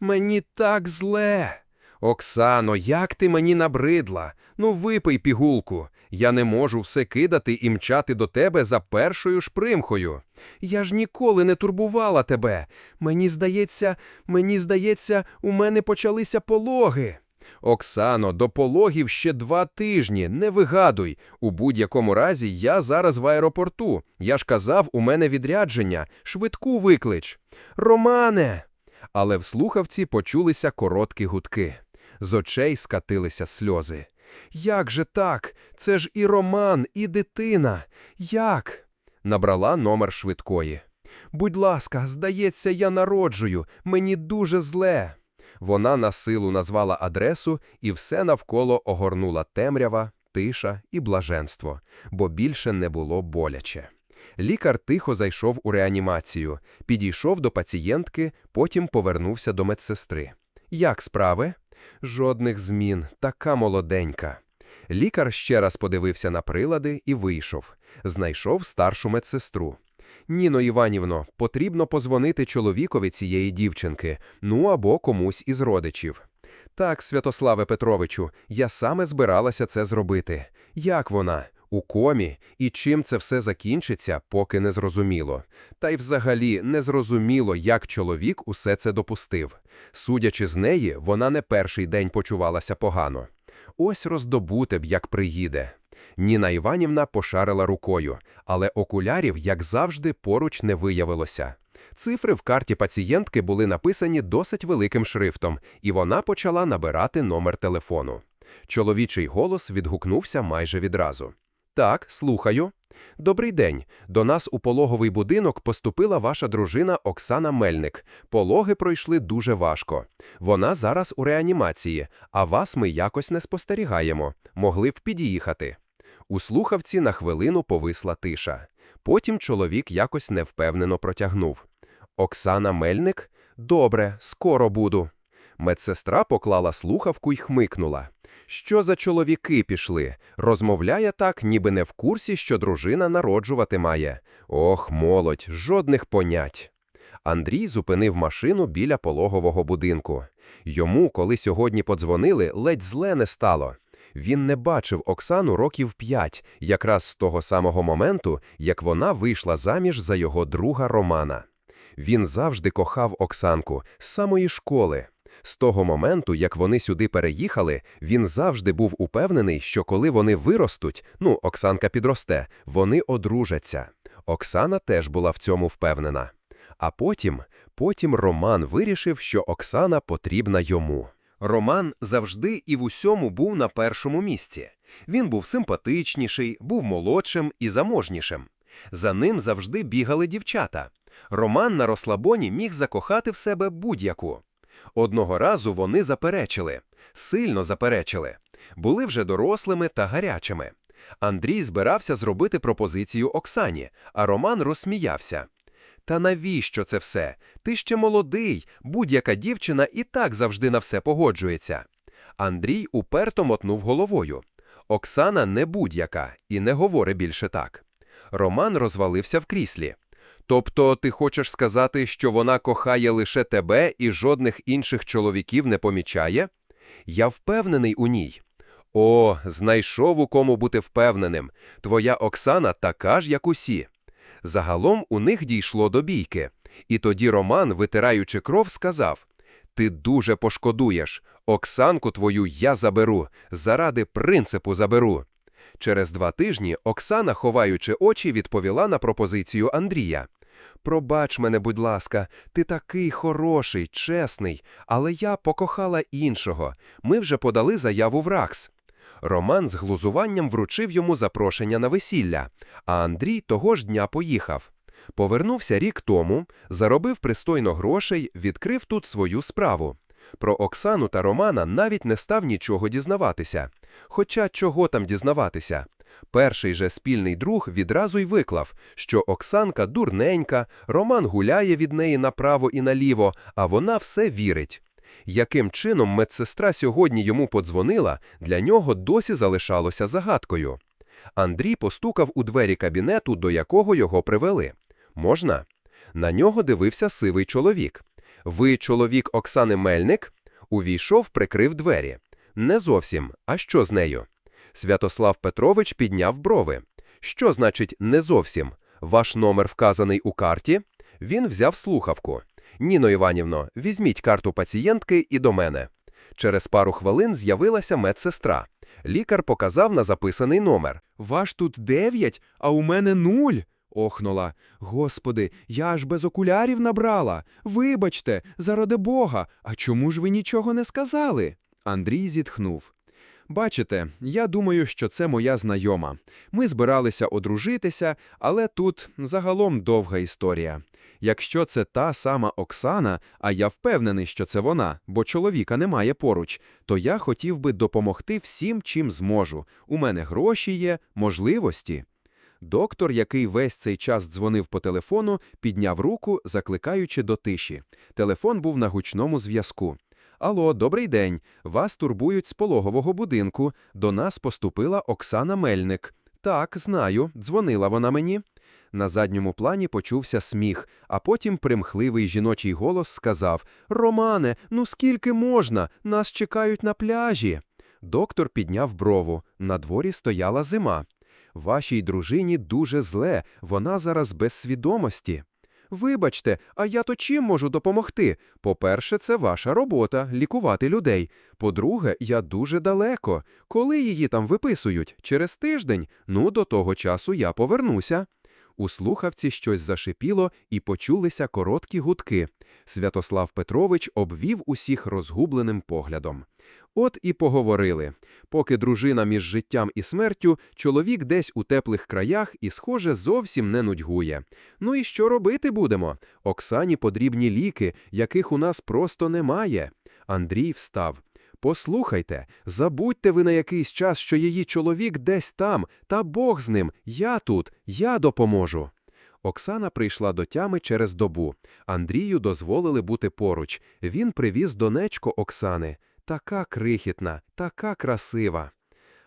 Мені так зле. Оксано, як ти мені набридла? Ну, випий пігулку. Я не можу все кидати і мчати до тебе за першою ж примхою. Я ж ніколи не турбувала тебе. Мені здається, мені здається, у мене почалися пологи. Оксано, до пологів ще два тижні, не вигадуй. У будь-якому разі я зараз в аеропорту. Я ж казав, у мене відрядження, швидку виклич. Романе. Але в слухавці почулися короткі гудки. З очей скатилися сльози. Як же так? Це ж і Роман, і дитина. Як? Набрала номер швидкої. Будь ласка, здається, я народжую. Мені дуже зле. Вона на силу назвала адресу і все навколо огорнула темрява, тиша і блаженство, бо більше не було боляче. Лікар тихо зайшов у реанімацію, підійшов до пацієнтки, потім повернувся до медсестри. Як справи? Жодних змін, така молоденька. Лікар ще раз подивився на прилади і вийшов. Знайшов старшу медсестру. Ніно Іванівно, потрібно позвонити чоловікові цієї дівчинки, ну або комусь із родичів. Так, Святославе Петровичу, я саме збиралася це зробити. Як вона? У комі, і чим це все закінчиться, поки не зрозуміло. Та й взагалі не зрозуміло, як чоловік усе це допустив. Судячи з неї, вона не перший день почувалася погано. Ось роздобути б, як приїде. Ніна Іванівна пошарила рукою, але окулярів, як завжди, поруч не виявилося. Цифри в карті пацієнтки були написані досить великим шрифтом, і вона почала набирати номер телефону. Чоловічий голос відгукнувся майже відразу. Так, слухаю. Добрий день. До нас у пологовий будинок поступила ваша дружина Оксана Мельник. Пологи пройшли дуже важко. Вона зараз у реанімації, а вас ми якось не спостерігаємо. Могли б під'їхати. У слухавці на хвилину повисла тиша. Потім чоловік якось невпевнено протягнув. Оксана Мельник? Добре, скоро буду. Медсестра поклала слухавку й хмикнула. Що за чоловіки пішли? Розмовляє так, ніби не в курсі, що дружина народжувати має. Ох, молодь, жодних понять. Андрій зупинив машину біля пологового будинку. Йому, коли сьогодні подзвонили, ледь зле не стало. Він не бачив Оксану років п'ять, якраз з того самого моменту, як вона вийшла заміж за його друга Романа. Він завжди кохав Оксанку з самої школи. З того моменту, як вони сюди переїхали, він завжди був упевнений, що коли вони виростуть, ну, Оксанка підросте, вони одружаться. Оксана теж була в цьому впевнена. А потім, потім Роман вирішив, що Оксана потрібна йому. Роман завжди і в усьому був на першому місці. Він був симпатичніший, був молодшим і заможнішим. За ним завжди бігали дівчата. Роман на розслабоні міг закохати в себе будь-яку. Одного разу вони заперечили, сильно заперечили, були вже дорослими та гарячими. Андрій збирався зробити пропозицію Оксані, а Роман розсміявся. Та навіщо це все? Ти ще молодий, будь-яка дівчина і так завжди на все погоджується. Андрій уперто мотнув головою. Оксана не будь-яка і не говори більше так. Роман розвалився в кріслі. Тобто ти хочеш сказати, що вона кохає лише тебе і жодних інших чоловіків не помічає? Я впевнений у ній. О, знайшов у кому бути впевненим. Твоя Оксана така ж, як усі. Загалом у них дійшло до бійки. І тоді Роман, витираючи кров, сказав: Ти дуже пошкодуєш. Оксанку твою я заберу, заради принципу заберу. Через два тижні Оксана, ховаючи очі, відповіла на пропозицію Андрія. Пробач мене, будь ласка, ти такий хороший, чесний, але я покохала іншого. Ми вже подали заяву в РАКС. Роман з глузуванням вручив йому запрошення на весілля, а Андрій того ж дня поїхав. Повернувся рік тому, заробив пристойно грошей, відкрив тут свою справу. Про Оксану та Романа навіть не став нічого дізнаватися. Хоча чого там дізнаватися? Перший же спільний друг відразу й виклав, що Оксанка дурненька, Роман гуляє від неї направо і наліво, а вона все вірить. Яким чином медсестра сьогодні йому подзвонила, для нього досі залишалося загадкою. Андрій постукав у двері кабінету, до якого його привели. Можна? На нього дивився сивий чоловік. Ви чоловік Оксани Мельник? Увійшов, прикрив двері. Не зовсім. А що з нею? Святослав Петрович підняв брови. Що значить не зовсім? Ваш номер вказаний у карті? Він взяв слухавку. Ніно Іванівно, візьміть карту пацієнтки і до мене. Через пару хвилин з'явилася медсестра. Лікар показав на записаний номер. Ваш тут дев'ять, а у мене нуль. Охнула. Господи, я аж без окулярів набрала. Вибачте, заради Бога, а чому ж ви нічого не сказали? Андрій зітхнув. Бачите, я думаю, що це моя знайома. Ми збиралися одружитися, але тут загалом довга історія. Якщо це та сама Оксана, а я впевнений, що це вона, бо чоловіка немає поруч, то я хотів би допомогти всім, чим зможу. У мене гроші є, можливості. Доктор, який весь цей час дзвонив по телефону, підняв руку, закликаючи до тиші. Телефон був на гучному зв'язку. Алло, добрий день. Вас турбують з пологового будинку. До нас поступила Оксана Мельник. Так, знаю, дзвонила вона мені. На задньому плані почувся сміх, а потім примхливий жіночий голос сказав: Романе, ну скільки можна? Нас чекають на пляжі. Доктор підняв брову. На дворі стояла зима. Вашій дружині дуже зле, вона зараз без свідомості. Вибачте, а я то чим можу допомогти? По-перше, це ваша робота лікувати людей. По-друге, я дуже далеко. Коли її там виписують? Через тиждень? Ну, до того часу я повернуся. У слухавці щось зашипіло і почулися короткі гудки. Святослав Петрович обвів усіх розгубленим поглядом. От і поговорили. Поки дружина між життям і смертю, чоловік десь у теплих краях і, схоже, зовсім не нудьгує. Ну і що робити будемо? Оксані потрібні ліки, яких у нас просто немає. Андрій встав. Послухайте, забудьте ви на якийсь час, що її чоловік десь там, та Бог з ним, я тут, я допоможу. Оксана прийшла до тями через добу. Андрію дозволили бути поруч. Він привіз донечко Оксани. Така крихітна, така красива.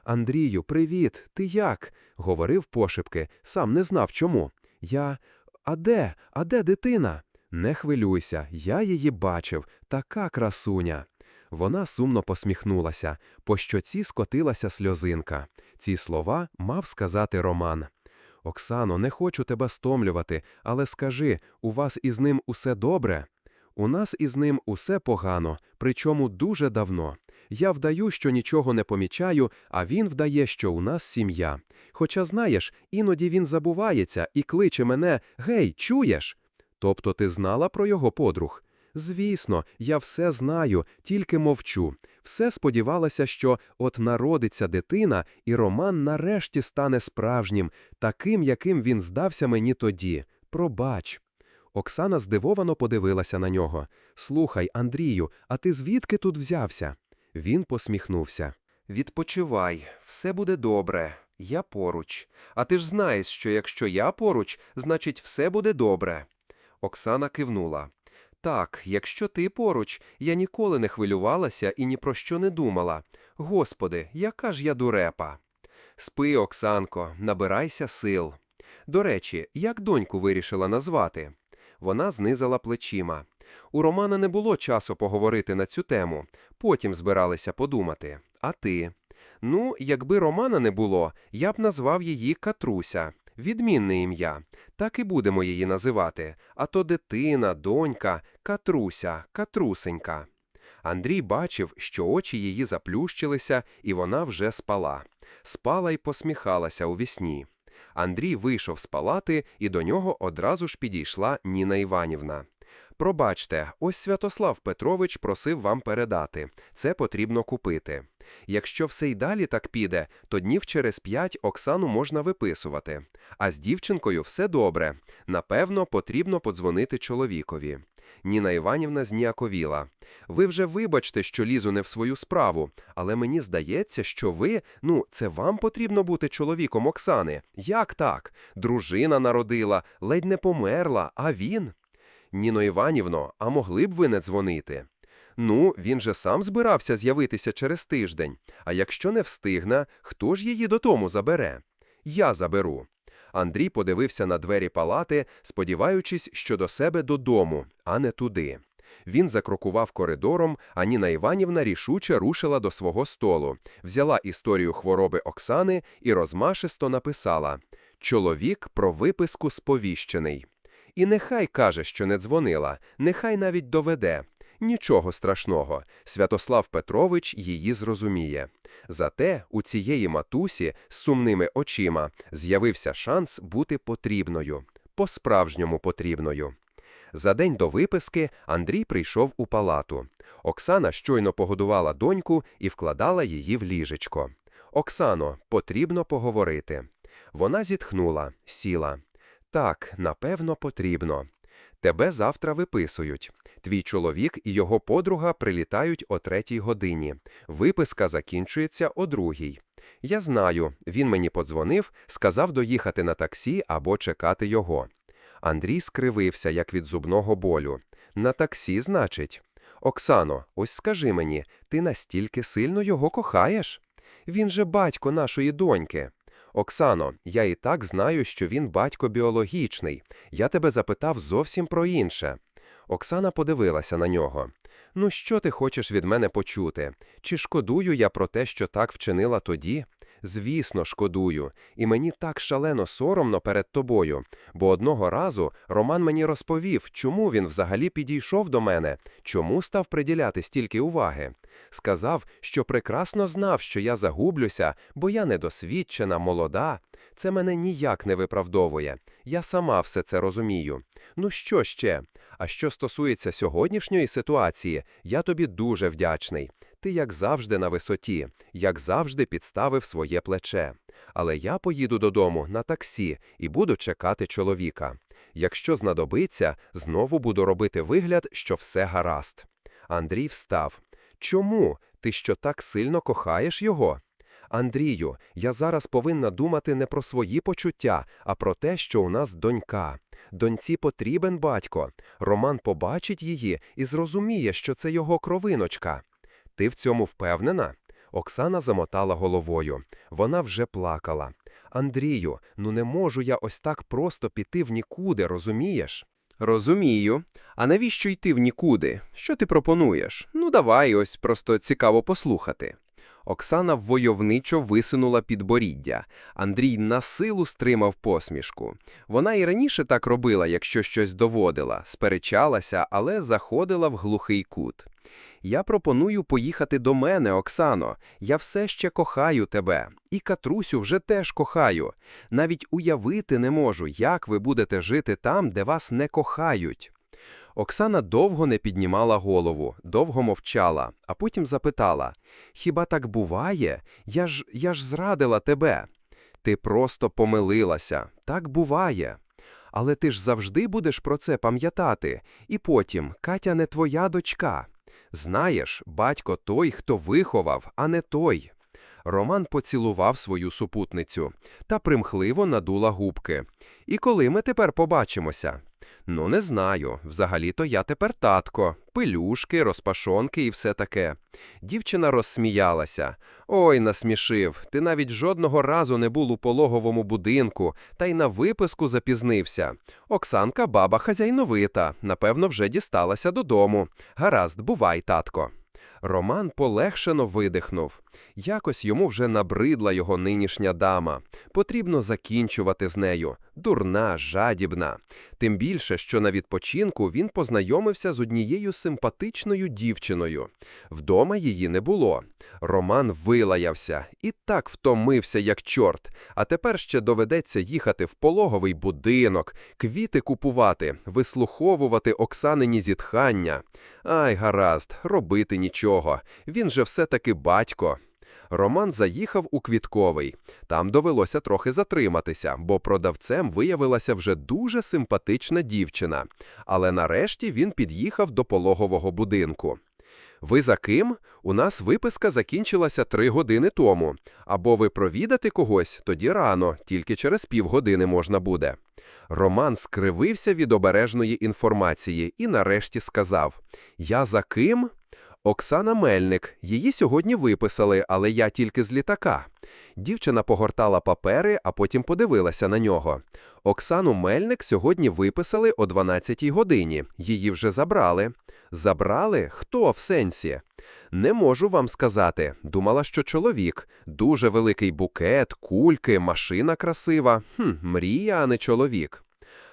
Андрію, привіт, ти як? говорив пошепки, сам не знав чому. Я. А де? А де дитина? Не хвилюйся, я її бачив, така красуня. Вона сумно посміхнулася, по щоці скотилася сльозинка. Ці слова мав сказати Роман. Оксано, не хочу тебе стомлювати, але скажи, у вас із ним усе добре? У нас із ним усе погано, причому дуже давно. Я вдаю, що нічого не помічаю, а він вдає, що у нас сім'я. Хоча, знаєш, іноді він забувається і кличе мене Гей, чуєш? Тобто ти знала про його подруг? Звісно, я все знаю, тільки мовчу. Все сподівалася, що от народиться дитина, і Роман нарешті стане справжнім, таким, яким він здався мені тоді. Пробач. Оксана здивовано подивилася на нього. Слухай, Андрію, а ти звідки тут взявся? Він посміхнувся. Відпочивай, все буде добре. Я поруч. А ти ж знаєш, що якщо я поруч, значить все буде добре. Оксана кивнула. Так, якщо ти поруч, я ніколи не хвилювалася і ні про що не думала. Господи, яка ж я дурепа. Спи, Оксанко, набирайся сил. До речі, як доньку вирішила назвати? Вона знизала плечима. У Романа не було часу поговорити на цю тему, потім збиралися подумати. А ти? Ну, якби Романа не було, я б назвав її Катруся. Відмінне ім'я. Так і будемо її називати. А то дитина, донька, Катруся, Катрусенька. Андрій бачив, що очі її заплющилися, і вона вже спала. Спала й посміхалася у вісні. Андрій вийшов з палати, і до нього одразу ж підійшла Ніна Іванівна. Пробачте, ось Святослав Петрович просив вам передати. Це потрібно купити. Якщо все й далі так піде, то днів через п'ять Оксану можна виписувати. А з дівчинкою все добре. Напевно, потрібно подзвонити чоловікові. Ніна Іванівна зніяковіла. Ви вже вибачте, що лізу не в свою справу, але мені здається, що ви, ну, це вам потрібно бути чоловіком Оксани. Як так? Дружина народила, ледь не померла, а він. Ніно Іванівно, а могли б ви не дзвонити? Ну, він же сам збирався з'явитися через тиждень. А якщо не встигне, хто ж її додому забере? Я заберу. Андрій подивився на двері палати, сподіваючись, що до себе додому, а не туди. Він закрокував коридором, а Ніна Іванівна рішуче рушила до свого столу, взяла історію хвороби Оксани і розмашисто написала «Чоловік про виписку сповіщений». І нехай каже, що не дзвонила, нехай навіть доведе. Нічого страшного, Святослав Петрович її зрозуміє. Зате у цієї матусі з сумними очима з'явився шанс бути потрібною, по-справжньому потрібною. За день до виписки Андрій прийшов у палату. Оксана щойно погодувала доньку і вкладала її в ліжечко. Оксано, потрібно поговорити. Вона зітхнула, сіла. Так, напевно, потрібно. Тебе завтра виписують. Твій чоловік і його подруга прилітають о третій годині. Виписка закінчується о другій. Я знаю, він мені подзвонив, сказав доїхати на таксі або чекати його. Андрій скривився, як від зубного болю. На таксі, значить. Оксано, ось скажи мені, ти настільки сильно його кохаєш? Він же батько нашої доньки. Оксано, я і так знаю, що він батько біологічний. Я тебе запитав зовсім про інше. Оксана подивилася на нього. Ну, що ти хочеш від мене почути? Чи шкодую я про те, що так вчинила тоді? Звісно, шкодую, і мені так шалено соромно перед тобою, бо одного разу Роман мені розповів, чому він взагалі підійшов до мене, чому став приділяти стільки уваги. Сказав, що прекрасно знав, що я загублюся, бо я недосвідчена, молода. Це мене ніяк не виправдовує. Я сама все це розумію. Ну що ще? А що стосується сьогоднішньої ситуації, я тобі дуже вдячний. Ти, як завжди, на висоті, як завжди, підставив своє плече. Але я поїду додому на таксі і буду чекати чоловіка. Якщо знадобиться, знову буду робити вигляд, що все гаразд. Андрій встав. Чому? Ти що так сильно кохаєш його? Андрію, я зараз повинна думати не про свої почуття, а про те, що у нас донька. Доньці потрібен батько. Роман побачить її і зрозуміє, що це його кровиночка. Ти в цьому впевнена? Оксана замотала головою. Вона вже плакала. Андрію, ну не можу я ось так просто піти в нікуди, розумієш? Розумію. А навіщо йти в нікуди? Що ти пропонуєш? Ну, давай, ось просто цікаво послухати. Оксана войовничо висунула підборіддя. Андрій на силу стримав посмішку. Вона і раніше так робила, якщо щось доводила, сперечалася, але заходила в глухий кут. Я пропоную поїхати до мене, Оксано. Я все ще кохаю тебе. І Катрусю вже теж кохаю. Навіть уявити не можу, як ви будете жити там, де вас не кохають. Оксана довго не піднімала голову, довго мовчала, а потім запитала: Хіба так буває? Я ж я ж зрадила тебе. Ти просто помилилася, так буває. Але ти ж завжди будеш про це пам'ятати, і потім Катя не твоя дочка. Знаєш, батько той, хто виховав, а не той. Роман поцілував свою супутницю та примхливо надула губки. І коли ми тепер побачимося? Ну, не знаю. Взагалі-то я тепер татко, пилюшки, розпашонки і все таке. Дівчина розсміялася. Ой, насмішив. Ти навіть жодного разу не був у пологовому будинку, та й на виписку запізнився. Оксанка баба хазяйновита, напевно, вже дісталася додому. Гаразд, бувай, татко. Роман полегшено видихнув. Якось йому вже набридла його нинішня дама. Потрібно закінчувати з нею. Дурна, жадібна. Тим більше, що на відпочинку він познайомився з однією симпатичною дівчиною. Вдома її не було. Роман вилаявся і так втомився, як чорт. А тепер ще доведеться їхати в пологовий будинок, квіти купувати, вислуховувати Оксанині зітхання. Ай, гаразд, робити нічого. Він же все-таки батько. Роман заїхав у квітковий. Там довелося трохи затриматися, бо продавцем виявилася вже дуже симпатична дівчина. Але нарешті він під'їхав до пологового будинку. Ви за ким? У нас виписка закінчилася три години тому. Або ви провідати когось, тоді рано, тільки через півгодини можна буде. Роман скривився від обережної інформації і нарешті сказав: Я за ким? Оксана Мельник. Її сьогодні виписали, але я тільки з літака. Дівчина погортала папери, а потім подивилася на нього. Оксану Мельник сьогодні виписали о 12-й годині. Її вже забрали. Забрали? Хто в сенсі? Не можу вам сказати. Думала, що чоловік. Дуже великий букет, кульки, машина красива. Хм, мрія, а не чоловік.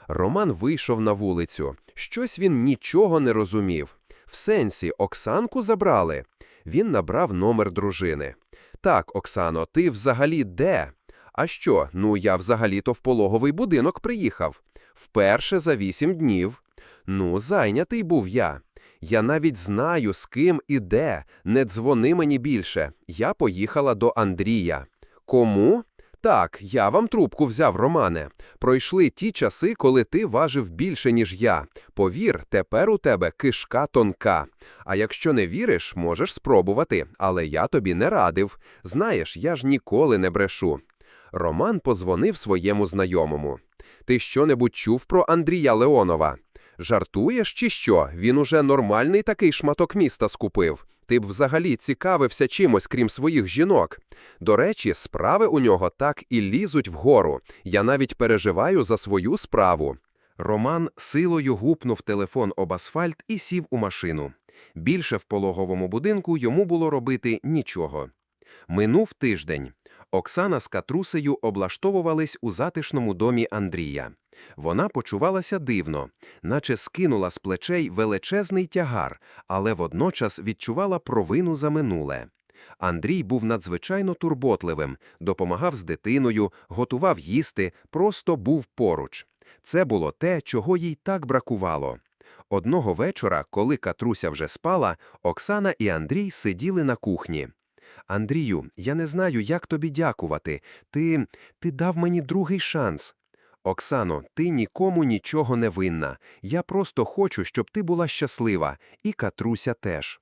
Роман вийшов на вулицю. Щось він нічого не розумів. В сенсі, Оксанку забрали. Він набрав номер дружини. Так, Оксано, ти взагалі де? А що? Ну, я взагалі-то в пологовий будинок приїхав. Вперше за вісім днів. Ну, зайнятий був я. Я навіть знаю, з ким і де. Не дзвони мені більше. Я поїхала до Андрія. Кому? Так, я вам трубку взяв, Романе. Пройшли ті часи, коли ти важив більше, ніж я. Повір, тепер у тебе кишка тонка. А якщо не віриш, можеш спробувати, але я тобі не радив. Знаєш, я ж ніколи не брешу. Роман позвонив своєму знайомому. Ти що-небудь чув про Андрія Леонова? Жартуєш чи що? Він уже нормальний такий шматок міста скупив. Ти б взагалі цікавився чимось, крім своїх жінок. До речі, справи у нього так і лізуть вгору. Я навіть переживаю за свою справу. Роман силою гупнув телефон об асфальт і сів у машину. Більше в пологовому будинку йому було робити нічого. Минув тиждень. Оксана з Катрусею облаштовувались у затишному домі Андрія. Вона почувалася дивно, наче скинула з плечей величезний тягар, але водночас відчувала провину за минуле. Андрій був надзвичайно турботливим, допомагав з дитиною, готував їсти, просто був поруч. Це було те, чого їй так бракувало. Одного вечора, коли Катруся вже спала, Оксана і Андрій сиділи на кухні. Андрію, я не знаю, як тобі дякувати. Ти, ти дав мені другий шанс. Оксано, ти нікому нічого не винна. Я просто хочу, щоб ти була щаслива, і Катруся теж.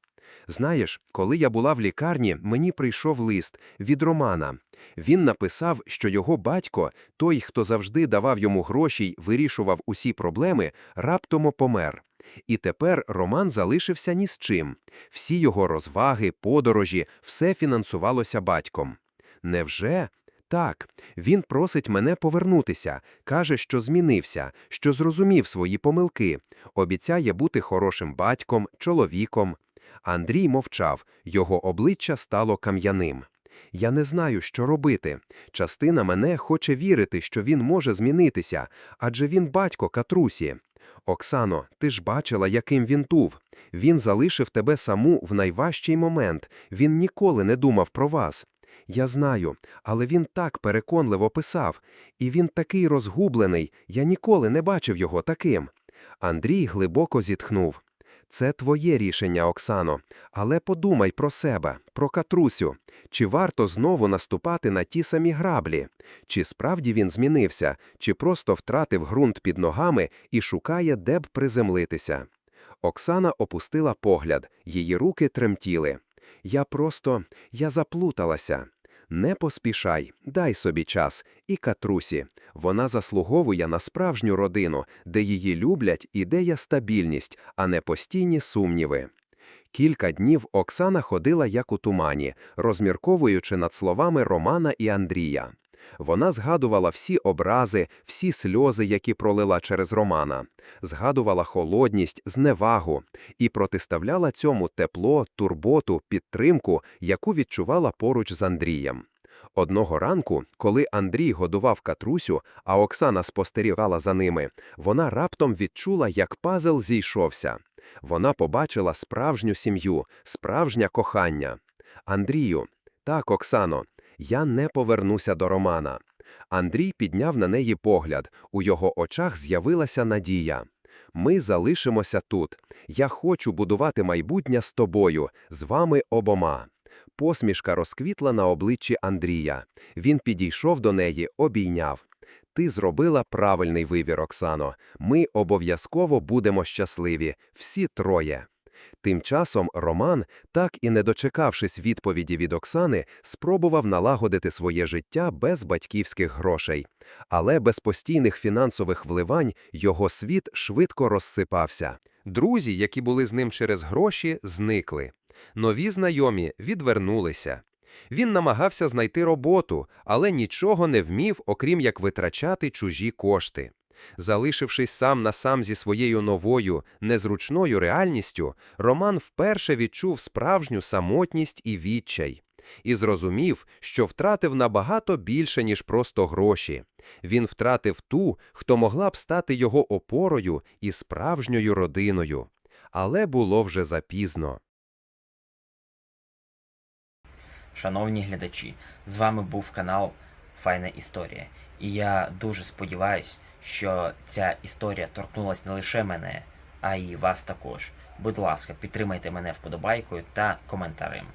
Знаєш, коли я була в лікарні, мені прийшов лист від Романа. Він написав, що його батько, той, хто завжди давав йому гроші й вирішував усі проблеми, раптом помер. І тепер Роман залишився ні з чим. Всі його розваги, подорожі, все фінансувалося батьком. Невже? Так, він просить мене повернутися, каже, що змінився, що зрозумів свої помилки, обіцяє бути хорошим батьком, чоловіком. Андрій мовчав, його обличчя стало кам'яним. Я не знаю, що робити. Частина мене хоче вірити, що він може змінитися, адже він батько Катрусі. Оксано, ти ж бачила, яким він тув. Він залишив тебе саму в найважчий момент. Він ніколи не думав про вас. Я знаю, але він так переконливо писав, і він такий розгублений, я ніколи не бачив його таким. Андрій глибоко зітхнув. Це твоє рішення, Оксано, але подумай про себе, про Катрусю. Чи варто знову наступати на ті самі граблі? Чи справді він змінився, чи просто втратив ґрунт під ногами і шукає, де б приземлитися? Оксана опустила погляд, її руки тремтіли. Я просто, я заплуталася. Не поспішай, дай собі час. І Катрусі. Вона заслуговує на справжню родину, де її люблять і де є стабільність, а не постійні сумніви. Кілька днів Оксана ходила як у тумані, розмірковуючи над словами Романа і Андрія. Вона згадувала всі образи, всі сльози, які пролила через Романа, згадувала холодність, зневагу і протиставляла цьому тепло, турботу, підтримку, яку відчувала поруч з Андрієм. Одного ранку, коли Андрій годував Катрусю, а Оксана спостерігала за ними, вона раптом відчула, як пазл зійшовся. Вона побачила справжню сім'ю, справжнє кохання. Андрію, так, Оксано, я не повернуся до Романа. Андрій підняв на неї погляд. У його очах з'явилася надія. Ми залишимося тут. Я хочу будувати майбутнє з тобою, з вами обома. Посмішка розквітла на обличчі Андрія. Він підійшов до неї, обійняв. Ти зробила правильний вибір, Оксано. Ми обов'язково будемо щасливі, всі троє. Тим часом Роман, так і не дочекавшись відповіді від Оксани, спробував налагодити своє життя без батьківських грошей. Але без постійних фінансових вливань його світ швидко розсипався. Друзі, які були з ним через гроші, зникли. Нові знайомі відвернулися. Він намагався знайти роботу, але нічого не вмів, окрім як витрачати чужі кошти. Залишившись сам на сам зі своєю новою, незручною реальністю, Роман вперше відчув справжню самотність і відчай. І зрозумів, що втратив набагато більше, ніж просто гроші. Він втратив ту, хто могла б стати його опорою і справжньою родиною. Але було вже запізно. Шановні глядачі, з вами був канал Файна Історія. І я дуже сподіваюсь, що ця історія торкнулась не лише мене, а й вас також. Будь ласка, підтримайте мене вподобайкою та коментарем.